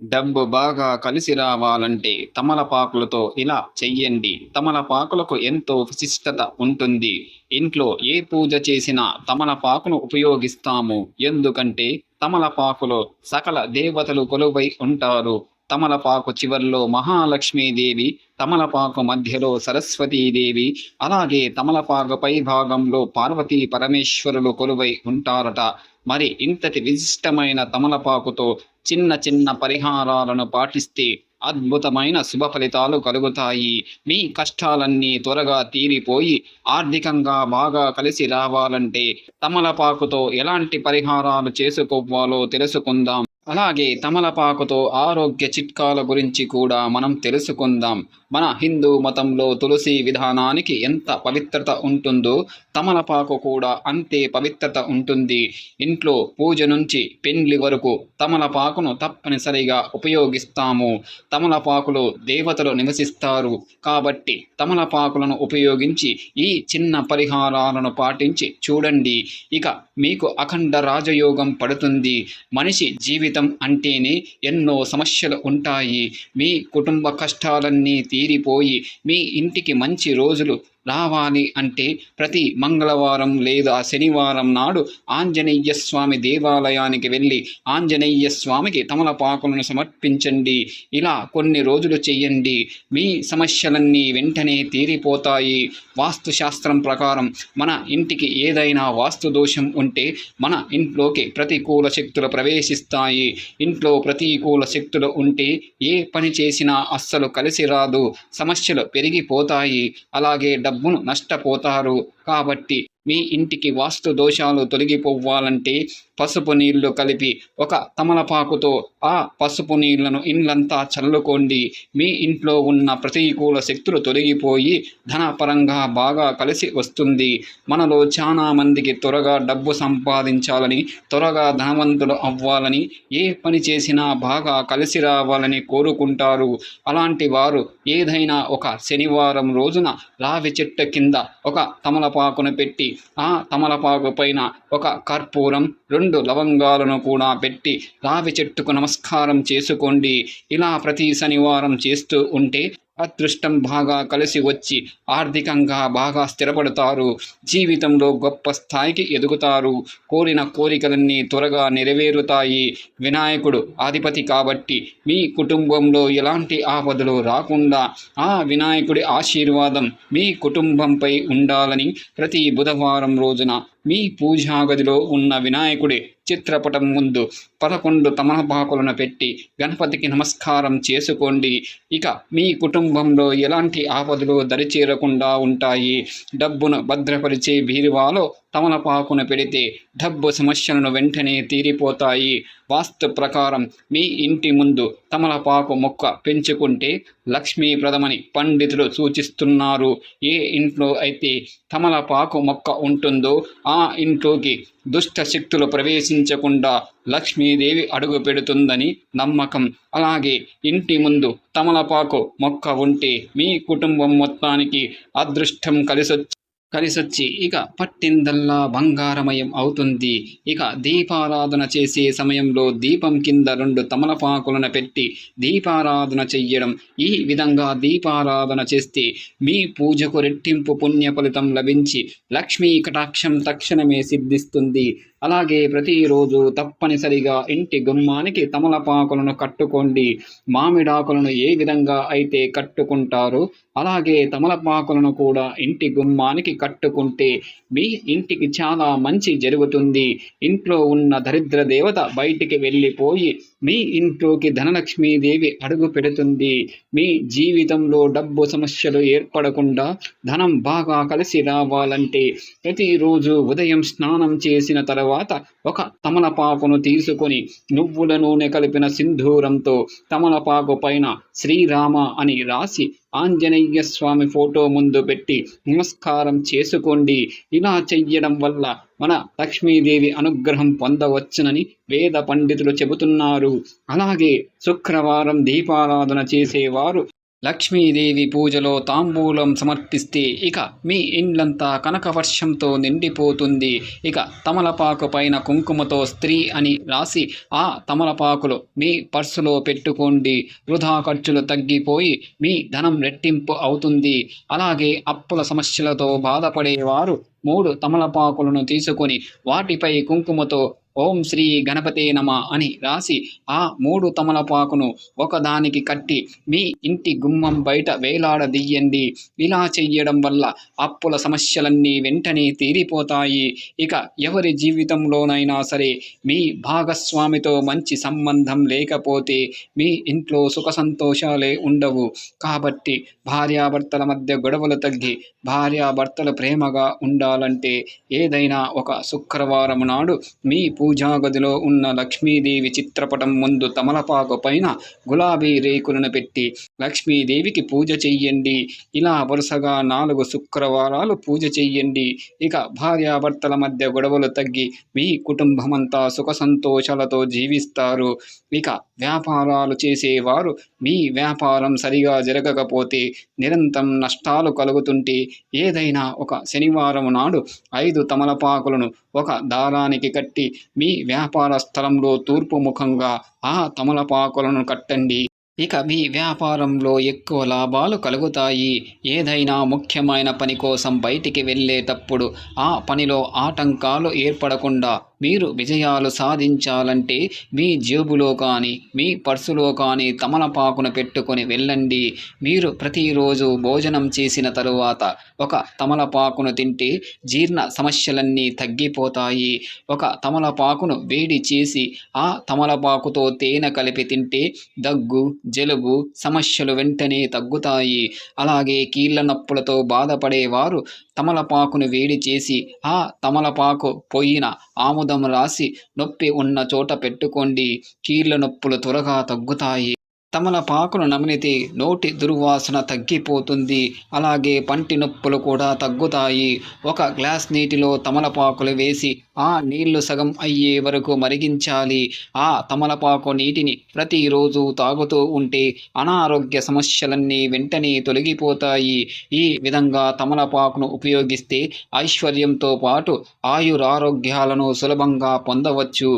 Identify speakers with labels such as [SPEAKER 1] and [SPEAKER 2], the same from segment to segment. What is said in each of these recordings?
[SPEAKER 1] డబ్బు బాగా కలిసి రావాలంటే తమలపాకులతో ఇలా చెయ్యండి. తమలపాకులకు ఎంతో విశిష్టత ఉంటుంది. ఇంట్లో ఏ పూజ చేసినా తమలపాకును ఉపయోగిస్తాము. ఎందుకంటే తమలపాకులో సకల దేవతలు కొలువై ఉంటారు. తమలపాకు చివర్లో మహాలక్ష్మీదేవి తమలపాకు మధ్యలో సరస్వతీదేవి అలాగే తమలపాకు పై భాగంలో పార్వతీ పరమేశ్వరులు కొలువై ఉంటారట. మరి ఇంతటి విశిష్టమైన తమలపాకుతో చిన్న చిన్న పరిహారాలను పాటిస్తే అద్భుతమైన శుభ ఫలితాలు కలుగుతాయి. మీ కష్టాలన్నీ త్వరగా తీరిపోయి ఆర్థికంగా బాగా కలిసి రావాలంటే తమలపాకుతో ఎలాంటి పరిహారాలు చేసుకోవాలో తెలుసుకుందాం. అలాగే తమలపాకుతో ఆరోగ్య చిట్కాల గురించి కూడా మనం తెలుసుకుందాం. మన హిందూ మతంలో తులసి విధానానికి ఎంత పవిత్రత ఉంటుందో తమలపాకు కూడా అంతే పవిత్రత ఉంటుంది. ఇంట్లో పూజ నుంచి పెండ్లి వరకు తమలపాకును తప్పనిసరిగా ఉపయోగిస్తాము. తమలపాకులో దేవతలు నివసిస్తారు. కాబట్టి తమలపాకులను ఉపయోగించి ఈ చిన్న పరిహారాలను పాటించి చూడండి. ఇక మీకు అఖండ రాజయోగం పడుతుంది. మనిషి జీవితం అంటేనే ఎన్నో సమస్యలు ఉంటాయి. మీ కుటుంబ కష్టాలన్నీ తీరిపోయి మీ ఇంటికి మంచి రోజులు రావాలి అంటే ప్రతి మంగళవారం లేదా శనివారం నాడు ఆంజనేయ స్వామి దేవాలయానికి వెళ్ళి ఆంజనేయ స్వామికి తమలపాకులను సమర్పించండి. ఇలా కొన్ని రోజులు చేయండి. మీ సమస్యలన్నీ వెంటనే తీరిపోతాయి. వాస్తుశాస్త్రం ప్రకారం మన ఇంటికి ఏదైనా వాస్తు దోషం ఉంటే మన ఇంట్లోకి ప్రతికూల శక్తులు ప్రవేశిస్తాయి. ఇంట్లో ప్రతికూల శక్తులు ఉంటే ఏ పని చేసినా అస్సలు కలిసి రాదు. సమస్యలు పెరిగిపోతాయి. అలాగే డబ్బును నష్టపోతారు. కాబట్టి మీ ఇంటికి వాస్తు దోషాలు తొలగిపోవాలంటే పసుపు నీళ్ళు కలిపి ఒక తమలపాకుతో ఆ పసుపు నీళ్ళను ఇండ్లంతా చల్లుకోండి. మీ ఇంట్లో ఉన్న ప్రతికూల శక్తులు తొలగిపోయి ధనపరంగా బాగా కలిసి వస్తుంది. మనలో చాలా మందికి త్వరగా డబ్బు సంపాదించాలని త్వరగా ధనవంతులు అవ్వాలని ఏ పని చేసినా బాగా కలిసి రావాలని కోరుకుంటారు. అలాంటి వారు ఏదైనా ఒక శనివారం రోజున రావి చెట్టు కింద ఒక తమలపాకును పెట్టి ఆ తమలపాకు పైన ఒక కర్పూరం రెండు లవంగాలను కూడా పెట్టి రావి చెట్టుకు నమస్కారం చేసుకోండి. ఇలా ప్రతి శనివారం చేస్తూ ఉంటే అదృష్టం బాగా కలిసి వచ్చి ఆర్థికంగా బాగా స్థిరపడతారు. జీవితంలో గొప్ప స్థాయికి ఎదుగుతారు. కోరిన కోరికలన్నీ త్వరగా నెరవేరుతాయి. వినాయకుడు అధిపతి కాబట్టి మీ కుటుంబంలో ఎలాంటి ఆపదలు రాకుండా ఆ వినాయకుడి ఆశీర్వాదం మీ కుటుంబంపై ఉండాలని ప్రతి బుధవారం రోజున మీ పూజా గదిలో ఉన్న వినాయకుడి చిత్రపటం ముందు పదకొండు తమలపాకులను పెట్టి గణపతికి నమస్కారం చేసుకోండి. ఇక మీ కుటుంబంలో ఎలాంటి ఆపదలు దరిచేరకుండా ఉంటాయి? డబ్బును భద్రపరిచే బీరువాలో తమలపాకును పెడితే డబ్బు సమస్యలను వెంటనే తీరిపోతాయి. వాస్తు ప్రకారం మీ ఇంటి ముందు తమలపాకు మొక్క పెంచుకుంటే లక్ష్మీప్రదమని పండితులు సూచిస్తున్నారు. ఏ ఇంట్లో అయితే తమలపాకు మొక్క ఉంటుందో ఆ ఇంట్లోకి దుష్ట శక్తులు ప్రవేశించకుండా లక్ష్మీదేవి అడుగు పెడుతుందని నమ్మకం. అలాగే ఇంటి ముందు తమలపాకు మొక్క ఉంటే మీ కుటుంబం మొత్తానికి అదృష్టం కలిసొచ్చు. కలిసొచ్చి ఇక పట్టిందల్లా బంగారమయం అవుతుంది. ఇక దీపారాధన చేసే సమయంలో దీపం కింద రెండు తమలపాకులను పెట్టి దీపారాధన చెయ్యడం. ఈ విధంగా దీపారాధన చేస్తే మీ పూజకు రెట్టింపు పుణ్య ఫలితం లభించి లక్ష్మీ కటాక్షం తక్షణమే సిద్ధిస్తుంది. అలాగే ప్రతిరోజు తప్పనిసరిగా ఇంటి గుమ్మానికి తమలపాకులను కట్టుకోండి. మామిడాకులను ఏ విధంగా అయితే కట్టుకుంటారో అలాగే తమలపాకులను కూడా ఇంటి గుమ్మానికి కట్టుకుంటే మీ ఇంటికి చాలా మంచి జరుగుతుంది. ఇంట్లో ఉన్న దరిద్ర దేవత బయటికి వెళ్ళిపోయి మీ ఇంట్లోకి ధనలక్ష్మీదేవి అడుగు పెడుతుంది. మీ జీవితంలో డబ్బు సమస్యలు ఏర్పడకుండా ధనం బాగా కలిసి రావాలంటే ప్రతిరోజు ఉదయం స్నానం చేసిన తర్వాత ఒక తమలపాకును తీసుకొని నువ్వుల నూనె కలిపిన సింధూరంతో తమలపాకు పైన శ్రీరామ అని రాసి ఆంజనేయ స్వామి ఫోటో ముందు పెట్టి నమస్కారం చేసుకోండి. ఇలా చెయ్యడం వల్ల మన లక్ష్మీదేవి అనుగ్రహం పొందవచ్చునని వేద పండితులు చెబుతున్నారు. అలాగే శుక్రవారం దీపారాధన చేసేవారు లక్ష్మీదేవి పూజలో తాంబూలం సమర్పిస్తే ఇక మీ ఇండ్లంతా కనక వర్షంతో నిండిపోతుంది. ఇక తమలపాకు పైన కుంకుమతో స్త్రీ అని రాసి ఆ తమలపాకులు మీ పర్సులో పెట్టుకోండి. వృధా ఖర్చులు తగ్గిపోయి మీ ధనం రెట్టింపు అవుతుంది. అలాగే అప్పుల సమస్యలతో బాధపడేవారు మూడు తమలపాకులను తీసుకొని వాటిపై కుంకుమతో ఓం శ్రీ గణపతే నమ అని రాసి ఆ మూడు తమలపాకును ఒకదానికి కట్టి మీ ఇంటి గుమ్మం బయట వేలాడదీయండి. ఇలా చెయ్యడం వల్ల అప్పుల సమస్యలన్నీ వెంటనే తీరిపోతాయి. ఇక ఎవరి జీవితంలోనైనా సరే మీ భాగస్వామితో మంచి సంబంధం లేకపోతే మీ ఇంట్లో సుఖ సంతోషాలే ఉండవు. కాబట్టి భార్యాభర్తల మధ్య గొడవలు తగ్గి భార్యాభర్తలు ప్రేమగా ఉండాలంటే ఏదైనా ఒక శుక్రవారం నాడు మీ పూజా గదిలో ఉన్న లక్ష్మీదేవి చిత్రపటం ముందు తమలపాకు పైన గులాబీ రేకులను పెట్టి లక్ష్మీదేవికి పూజ చెయ్యండి. ఇలా వరుసగా నాలుగు శుక్రవారాలు పూజ చెయ్యండి. ఇక భార్యాభర్తల మధ్య గొడవలు తగ్గి మీ కుటుంబమంతా సుఖ సంతోషాలతో జీవిస్తారు. ఇక వ్యాపారాలు చేసేవారు మీ వ్యాపారం సరిగా జరగకపోతే నిరంతరం నష్టాలు కలుగుతుంటే ఏదైనా ఒక శనివారం నాడు ఐదు తమలపాకులను ఒక దారానికి కట్టి మీ వ్యాపార స్థలంలో తూర్పు ముఖంగా ఆ తమలపాకులను కట్టండి. ఇక మీ వ్యాపారంలో ఎక్కువ లాభాలు కలుగుతాయి. ఏదైనా ముఖ్యమైన పని కోసం బయటికి వెళ్ళేటప్పుడు ఆ పనిలో ఆటంకాలు ఏర్పడకుండా మీరు విజయాలు సాధించాలంటే మీ జేబులో కానీ మీ పర్సులో కానీ తమలపాకును పెట్టుకొని వెళ్ళండి. మీరు ప్రతిరోజు భోజనం చేసిన తరువాత ఒక తమలపాకును తింటే జీర్ణ సమస్యలన్నీ తగ్గిపోతాయి. ఒక తమలపాకును వేడి చేసి ఆ తమలపాకుతో తేనె కలిపి తింటే దగ్గు జలుబు సమస్యలు వెంటనే తగ్గుతాయి. అలాగే కీళ్ళ నొప్పులతో బాధపడేవారు తమలపాకును వేడి చేసి ఆ తమలపాకు పోయిన ఆముదం రాసి నొప్పి ఉన్న చోట పెట్టుకోండి. కీళ్ళ నొప్పులు త్వరగా తగ్గుతాయి. తమలపాకును నమిలితే నోటి దుర్వాసన తగ్గిపోతుంది. అలాగే పంటి నొప్పులు కూడా తగ్గుతాయి. ఒక గ్లాస్ నీటిలో తమలపాకులు వేసి ఆ నీళ్ళు సగం అయ్యే వరకు మరిగించాలి. ఆ తమలపాకు నీటిని ప్రతిరోజు తాగుతూ ఉంటే అనారోగ్య సమస్యలన్నీ వెంటనే తొలగిపోతాయి. ఈ విధంగా తమలపాకును ఉపయోగిస్తే ఐశ్వర్యంతో పాటు ఆయురారోగ్యాలను సులభంగా పొందవచ్చు.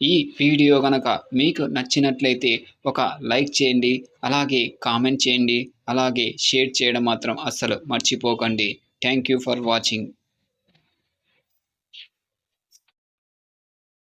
[SPEAKER 1] ఈ వీడియో కనుక మీకు నచ్చినట్లయితే ఒక లైక్ చేయండి అలాగే కామెంట్ చేయండి అలాగే షేర్ చేయడం మాత్రం అస్సలు మర్చిపోకండి. Thank you for watching